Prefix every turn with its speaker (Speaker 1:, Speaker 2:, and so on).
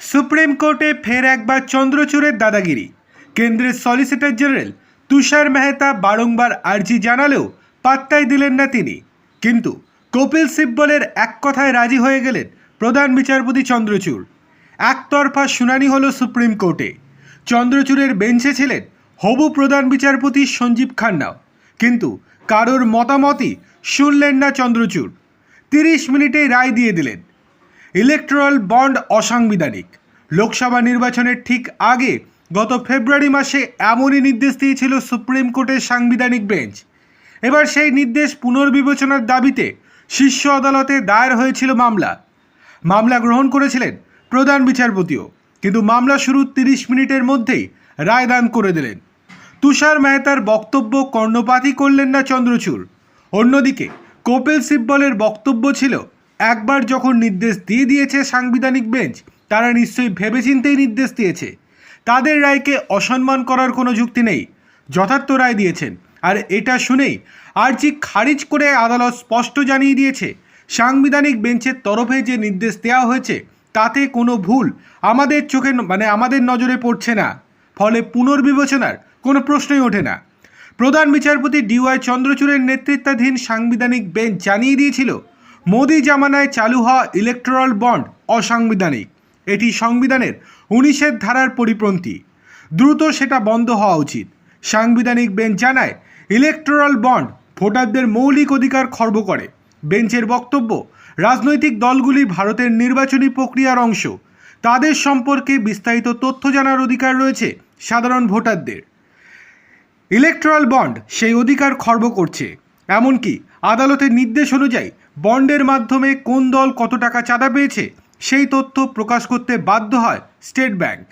Speaker 1: Supreme কোর্টে ফের একবার চন্দ্রচূড়ের দাদাগিরি। কেন্দ্রের সলিসিটর জেনারেল তুষার মেহতা বারংবার আর্জি জানালেও পাত্তাই দিলেন না তিনি। কিন্তু কপিল সিব্বলের এক কথায় রাজি হয়ে গেলেন প্রধান বিচারপতি চন্দ্রচূড়। একতরফা শুনানি হল সুপ্রিম কোর্টে। চন্দ্রচূড়ের বেঞ্চে ছিলেন হবু প্রধান বিচারপতি সঞ্জীব খান্নাও। কিন্তু কারোর মতামতই শুনলেন না চন্দ্রচূড়। তিরিশ মিনিটেই রায় দিয়ে দিলেন। ইলেকট্রাল বন্ড অসাংবিধানিক। লোকসভা নির্বাচনের ঠিক আগে গত ফেব্রুয়ারি মাসে এমনই নির্দেশ দিয়েছিল সুপ্রিম কোর্টের সাংবিধানিক বেঞ্চ। এবার সেই নির্দেশ পুনর্বিবেচনার দাবিতে শীর্ষ আদালতে দায়ের হয়েছিল মামলা। মামলা গ্রহণ করেছিলেন প্রধান বিচারপতিও, কিন্তু মামলা শুরু তিরিশ মিনিটের মধ্যেই রায়দান করে দিলেন। তুষার মেহতার বক্তব্য কর্ণপাতই করলেন না চন্দ্রচূড়। অন্যদিকে কপিল সিব্বলের বক্তব্য ছিল একবার যখন নির্দেশ দিয়ে দিয়েছে সাংবিধানিক বেঞ্চ, তারা নিশ্চয়ই ভেবেচিন্তেই নির্দেশ দিয়েছে। তাদের রায়কে অসম্মান করার কোনো যুক্তি নেই, যথার্থ রায় দিয়েছেন। আর এটা শুনেই আর্জি খারিজ করে আদালত স্পষ্ট জানিয়ে দিয়েছে, সাংবিধানিক বেঞ্চের তরফে যে নির্দেশ দেওয়া হয়েছে, তাতে কোনো ভুল আমাদের চোখে মানে আমাদের নজরে পড়ছে না। ফলে পুনর্বিবেচনার কোনো প্রশ্নই ওঠে না। প্রধান বিচারপতি ডিওয়াই চন্দ্রচূড়ের নেতৃত্বাধীন সাংবিধানিক বেঞ্চ জানিয়ে দিয়েছিল মোদি জামানায় চালু হওয়া ইলেকট্রাল বন্ড অসাংবিধানিক। এটি সংবিধানের উনিশের ধারার পরিপন্থী। দ্রুত সেটা বন্ধ হওয়া উচিত। সাংবিধানিক বেঞ্চ জানায় ইলেকট্রাল বন্ড ভোটারদের মৌলিক অধিকার খর্ব করে। বেঞ্চের বক্তব্য, রাজনৈতিক দলগুলি ভারতের নির্বাচনী প্রক্রিয়ার অংশ। তাদের সম্পর্কে বিস্তারিত তথ্য জানার অধিকার রয়েছে সাধারণ ভোটারদের। ইলেকট্রাল বন্ড সেই অধিকার খর্ব করছে। এমনকি আদালতের নির্দেশ অনুযায়ী বন্ডের মাধ্যমে কোন দল কত টাকা চাঁদা পেয়েছে, সেই তথ্য প্রকাশ করতে বাধ্য হয় স্টেট ব্যাংক।